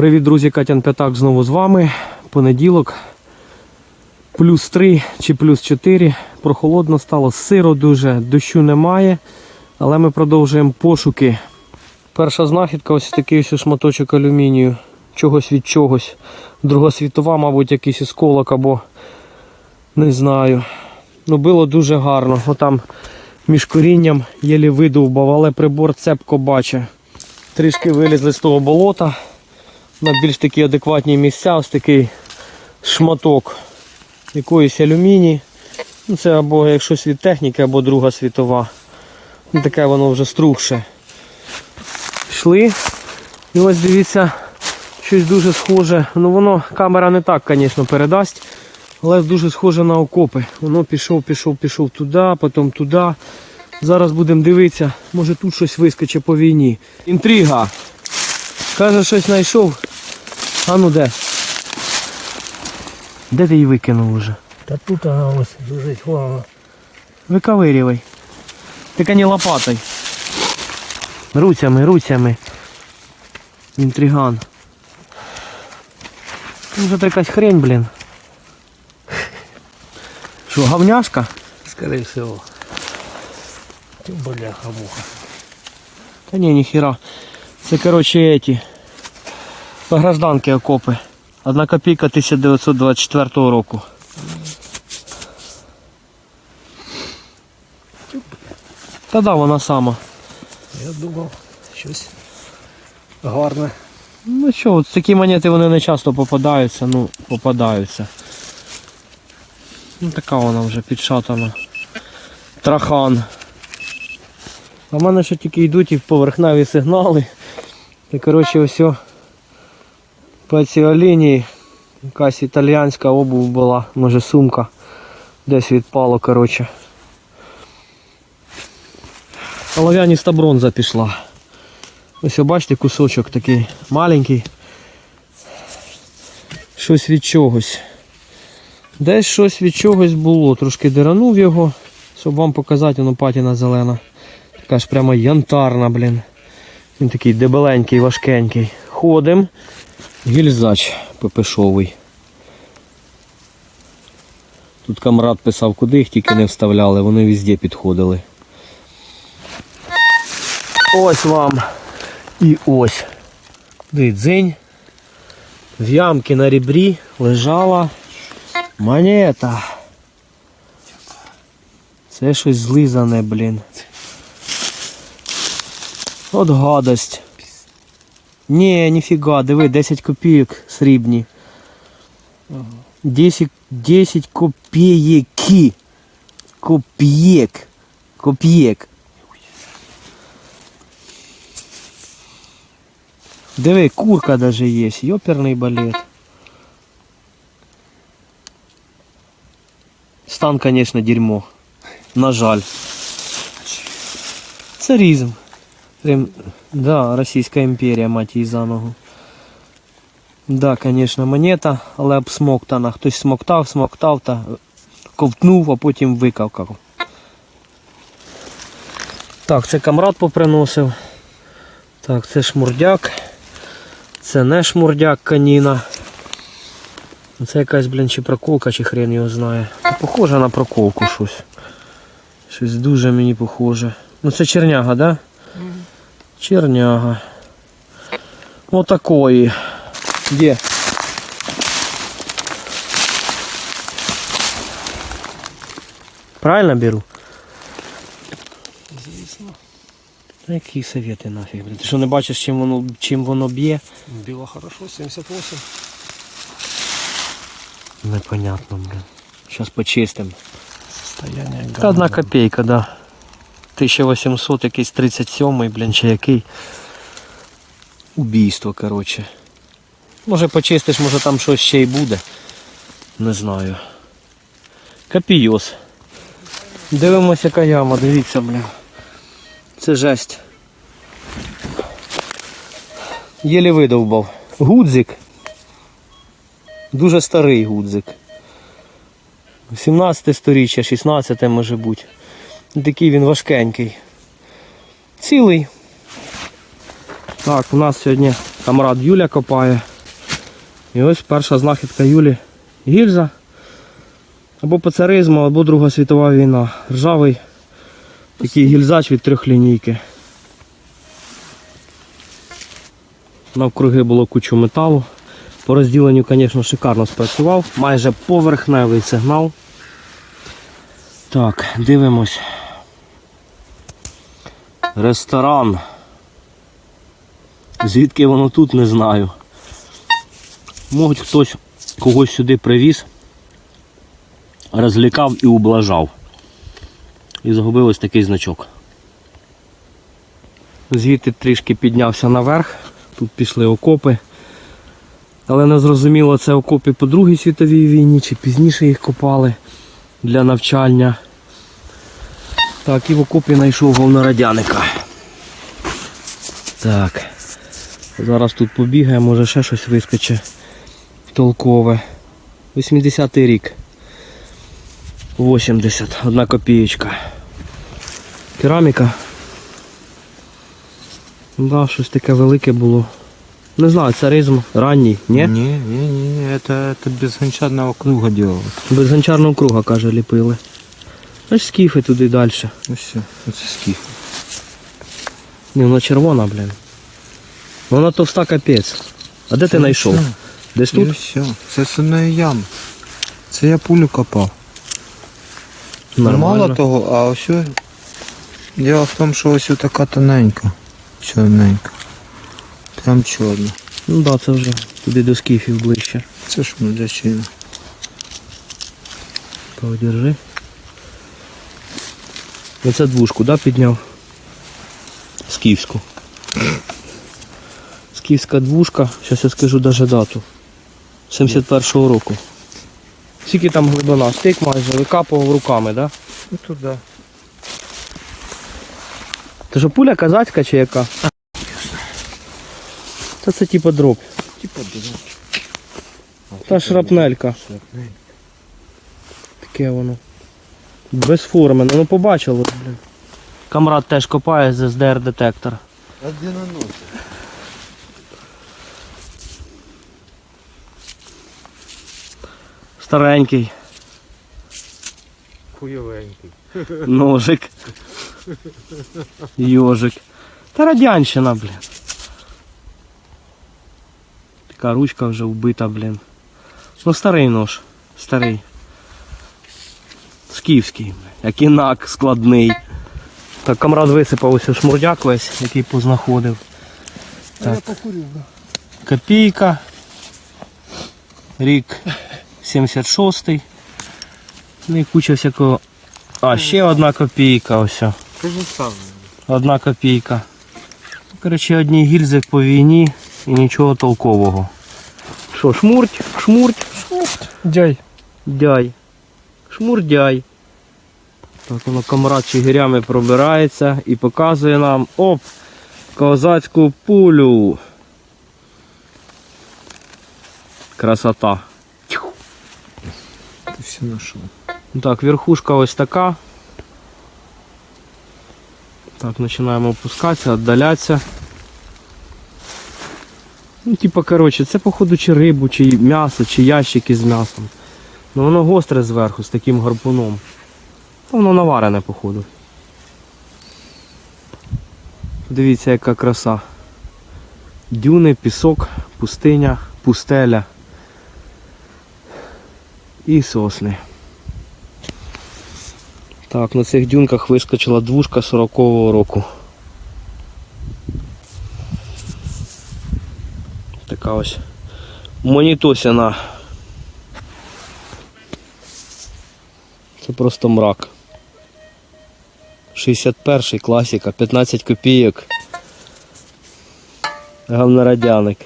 Привіт, друзі, Катян П'ятак знову з вами. Понеділок. Плюс 3 чи плюс 4. Прохолодно стало, сиро дуже, дощу немає. Але ми продовжуємо пошуки. Перша знахідка ось такий ось шматочок алюмінію. Чогось від чогось. Друга світова, мабуть, якийсь осколок або не знаю. Ну, було дуже гарно. Отам між корінням єлі видовбав, але прибор цепко бачить. Трішки вилізли з того болота на більш такі адекватні місця, ось такий шматок якоїсь алюмінії. Ну, Це або як щось від техніки, або Друга світова. Ну, Таке воно вже струхше. Йшли. І ось дивіться, щось дуже схоже. Ну воно камера не так, звісно, передасть, але дуже схоже на окопи. Воно пішов, пішов, пішов туди, потім туди. Зараз будемо дивитися, може тут щось вискочить по війні. Інтрига. Каже, щось знайшов. А ну де? Де ти її викинув уже? Та тут вона ось лежить, вона. Виковирювай. Тільки не лопатой. Руцями, руцями. Інтриган. Ну, Вже якась хрень, блін. Що, говняшка? Скорее всего. Ти бляха муха. Та ні, ніхіра. Це, коротше, эти. По гражданки окопи. Одна копійка 1924 року. Та да, вона сама. Я думав, щось гарне. Ну що, от такі монети вони не часто попадаються, ну, попадаються. Ну така вона вже підшатана. Трахан. А в мене ще тільки йдуть і поверхневі сигнали. І коротше ось по цій лінії якась італіянська обув була, може сумка. Десь відпало, коротше. Олов'яніста бронза пішла. Ось бачите кусочок такий маленький. Щось від чогось. Десь щось від чогось було. Трошки диранув його, щоб вам показати, воно патіна зелена. Така ж прямо янтарна, блін. Він такий дебеленький, важкенький. Ходим. Гільзач пепешовий. Тут камрад писав, куди їх тільки не вставляли, вони везде підходили. Ось вам. І ось. Диві, дзинь. В ямці на ребрі лежала монета. Це щось злизане, блін. От гадость. Ні, ніфіга, диви, 10 копійок срібні. 10, 10 копійки. Копійок. Копійок. Диви, курка даже є, йоперний балет. Стан, конечно, дерьмо. На жаль. Царизм. Рим... Да, Російська імперія, мать її за ногу. Да, конечно, монета, але обсмоктана. Хтось смоктав, смоктав та ковтнув, а потім викавкав. Так, це камрад поприносив. Так, це шмурдяк. Це не шмурдяк каніна. Це якась, блін, чи проколка, чи хрен його знає. Похоже на проколку щось. Щось дуже мені похоже. Ну це черняга, да? Черняга. Отакої. Де? Правильно беру? Звісно. Які совєти нафіг, блін. Ти що не бачиш, чим воно, чим воно б'є? Біло хорошо, 78. Непонятно, блін. Зараз почистимо. Состояние одна копійка, да. 1800, якийсь 37-й, блін, чи який. Убійство, коротше. Може почистиш, може там щось ще й буде. Не знаю. Копійос. Дивимося, яка яма, дивіться, бля. Це жесть. Єлі видовбав. Гудзик. Дуже старий гудзик. 17 сторіччя, 16 може бути. Такий він важкенький. Цілий. Так, у нас сьогодні камрад Юля копає. І ось перша знахідка Юлі гільза. Або пацаризму, або Друга світова війна. Ржавий такий гільзач від трьохлінійки. Навкруги було кучу металу. По розділенню, звісно, шикарно спрацював. Майже поверхневий сигнал. Так, дивимось. Ресторан. Звідки воно тут, не знаю. Можуть хтось когось сюди привіз, розлікав і ублажав. І загубив ось такий значок. Звідти трішки піднявся наверх, тут пішли окопи. Але не зрозуміло, це окопи по Другій світовій війні чи пізніше їх копали для навчання. Так, і в окопі знайшов головнорадяника. Так. Зараз тут побігає, може ще щось вискоче толкове. 80-й рік. 80, одна копієчка. Кераміка. Да, щось таке велике було. Не знаю, царизм ранній, ні? Не, не, не, это, это без гончарного круга делалось. Без гончарного круга, каже, ліпили. Ось скіфи туди далі. Ну все, это скиф. Ні, вона червона, блін. Вона товста капець. А де ти знайшов? Десь Тут? все, це сумної ями. Це я пулю копав. Мало того, а ось Діло в тому, що ось така тоненька, чорненька. Прям чорна. Ну так, да, це вже туди до скіфів ближче. Це ж медичина. Подержи. Оце двушку, да, підняв? Скіфську. Скіфська двушка, зараз я скажу даже дату. 71-го року. Скільки там глибина? Стик майже викапував руками, да? Ну туди. Це що пуля казацька чи яка? Та це типа дроп. Типа дурак. Та шрапнелька. Шрапнель. Таке воно. Без форми, ну побачило, блін. Камрад теж копає з СДР детектор. А де на носі? Старенький. Хуйовенький. Ножик. Йожик. Та радянщина, блін. Така ручка вже вбита, блін. Ну старий нож. Старий. Скіфський, як інак складний. Так, камрад висипав ось шмурдяк весь, який познаходив. Так. Я покурю, да. Копійка. Рік 76-й. Ну і куча всякого. А, ще одна копійка ось. Одна копійка. Коротше, одні гільзи по війні і нічого толкового. Що, шмурть, шмурть, Дяй. дяй. Шмурдяй. Так воно камрад чигирями пробирається і показує нам оп! Козацьку пулю. Красота. Ти все знайшов. Так, верхушка ось така. Так, починаємо опускатися, віддалятися. Ну, типа, коротше, це походу чи рибу, чи м'ясо, чи ящики з м'ясом. Ну воно гостре зверху з таким гарпуном. Та Воно наварене, походу. Дивіться, яка краса. Дюни, пісок, пустиня, пустеля і сосни. Так, на цих дюнках вискочила двушка 40-го року. Така ось монітосяна. Це просто мрак. 61-й класіка, 15 копійок. Гавнорадяник.